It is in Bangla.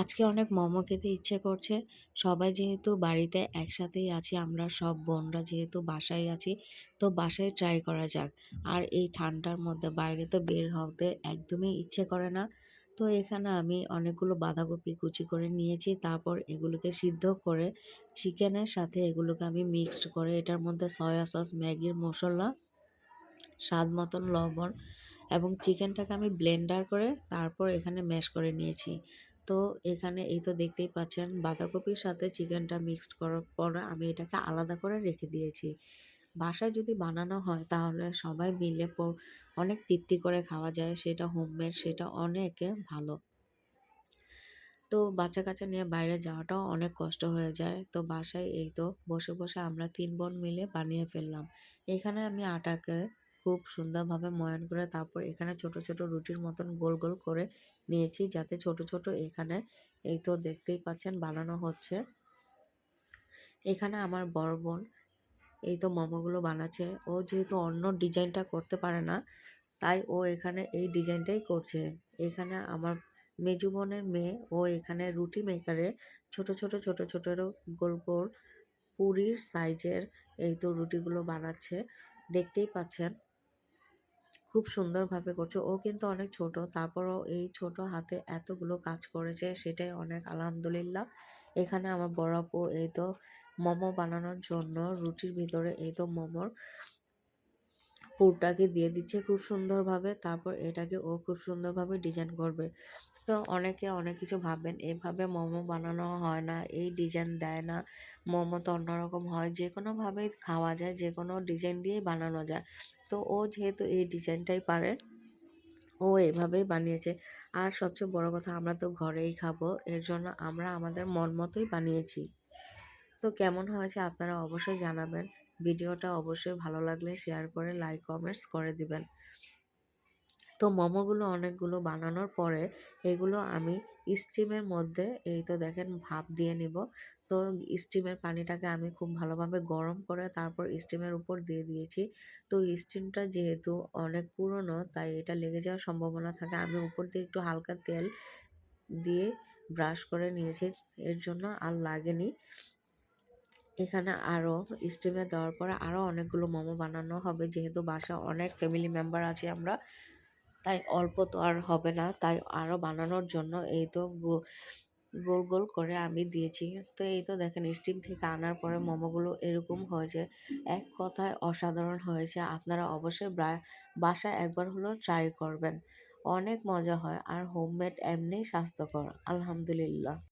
আজকে অনেক মোমো খেতে ইচ্ছে করছে। সবাই যেহেতু বাড়িতে একসাথেই আছি, আমরা সব বোনরা যেহেতু বাসায় আছি, তো বাসায় ট্রাই করা যাক। আর এই ঠান্ডার মধ্যে বাইরে তো বের হতে একদমই ইচ্ছে করে না। তো এখানে আমি অনেকগুলো বাঁধাকপি কুচি করে নিয়েছি, তারপর এগুলোকে সিদ্ধ করে চিকেনের সাথে এগুলোকে আমি মিক্সড করে, এটার মধ্যে সয়া সস ম্যাগির মশলা, স্বাদ মতন লবণ এবং চিকেনটাকে আমি ব্লেন্ডার করে তারপর এখানে ম্যাশ করে নিয়েছি। তো এখানে এই তো দেখতেই পাচ্ছেন, বাঁধাকপির সাথে চিকেনটা মিক্সড করার পর আমি এটাকে আলাদা করে রেখে দিয়েছি। বাসায় যদি বানানো হয় তাহলে সবাই মিলে অনেক তৃপ্তি করে খাওয়া যায়, সেটা হোমমেড সেটা অনেকে ভালো। তো বাচ্চা কাচ্চা নিয়ে বাইরে যাওয়াটাও অনেক কষ্ট হয়ে যায়। তো বাসায় এই তো বসে বসে আমরা তিন বোন মিলে বানিয়ে ফেললাম। এখানে আমি আটাকে খুব সুন্দরভাবে ময়ান করে তারপর এখানে ছোট ছোট রুটির মতন গোল গোল করে নিয়েছি যাতে ছোট ছোট এখানে এই তো দেখতেই পাচ্ছেন বানানো হচ্ছে। এখানে আমার বড় বোন এই তো মোমোগুলো বানাচ্ছে। ও যেহেতু অন্য ডিজাইনটা করতে পারে না, তাই ও এখানে এই ডিজাইনটাই করছে। এখানে আমার মেজু বোনের মেয়ে, ও এখানে রুটি মেকারে ছোট ছোট ছোট ছোট গোল গোল পুরীর সাইজের এই তো রুটিগুলো বানাচ্ছে। দেখতেই পাচ্ছেন খুব সুন্দরভাবে করছে। ও কিন্তু অনেক ছোট। তারপরও এই ছোট হাতে এতগুলো কাজ করেছে, সেটাই অনেক আলহামদুলিল্লাহ। এখানে আমার বড় আপু এই তো মোমো বানানোর জন্য রুটির ভিতরে এই তো মোমোর পুরটাকে দিয়ে দিচ্ছে খুব সুন্দরভাবে। তারপর এটাকে ও খুব সুন্দরভাবে ডিজাইন করবে। তো অনেকে অনেক কিছু ভাববেন এভাবে মোমো বানানো হয় না, এই ডিজাইন দেয় না, মোমো তো অন্যরকম হয় যে কোনোভাবেই খাওয়া যায় যে কোনো ডিজাইন দিয়েই বানানো যায়। তো ও যেহেতু এই ডিজাইনটাই পারে, ও এভাবেই বানিয়েছে। আর সবচেয়ে বড় কথা, আমরা তো ঘরেই খাব, এর জন্য আমরা আমাদের মন মতোই বানিয়েছি। তো কেমন হয়েছে আপনারা অবশ্যই জানাবেন। ভিডিওটা অবশ্যই ভালো লাগলে শেয়ার করে লাইক কমেন্টস করে দিবেন। তো মোমোগুলো অনেকগুলো বানানোর পরে এগুলো আমি স্টিমের মধ্যে, এই তো দেখেন ভাপ দিয়ে নিব। তো স্টিমের পানিটাকে আমি খুব ভালোভাবে গরম করে তারপর স্টিমের উপর দিয়ে দিয়েছি। তো স্টিমটা যেহেতু অনেক পুরনো, তাই এটা লেগে যাওয়ার সম্ভাবনা থাকে। আমি উপর দিয়ে একটু হালকা তেল দিয়ে ব্রাশ করে নিয়েছি, এর জন্য আর লাগেনি। এখানে আরও স্টিমে দেওয়ার পরে আরও অনেকগুলো মোমো বানানো হবে, যেহেতু বাসা অনেক ফ্যামিলি মেম্বার আছি আমরা। তাই অল্প তো আর হবে না। তাই আরও বানানোর জন্য এই তো গোল গোল করে আমি দিয়েছি। তো এই তো দেখেন স্টিম থেকে আনার পরে মোমোগুলো এরকম হয়েছে। এক কথায় অসাধারণ হয়েছে। আপনারা অবশ্যই বাসায় একবার হলেও ট্রাই করবেন। অনেক মজা হয়। আর হোমমেড এমনি স্বাস্থ্যকর। আলহামদুলিল্লাহ।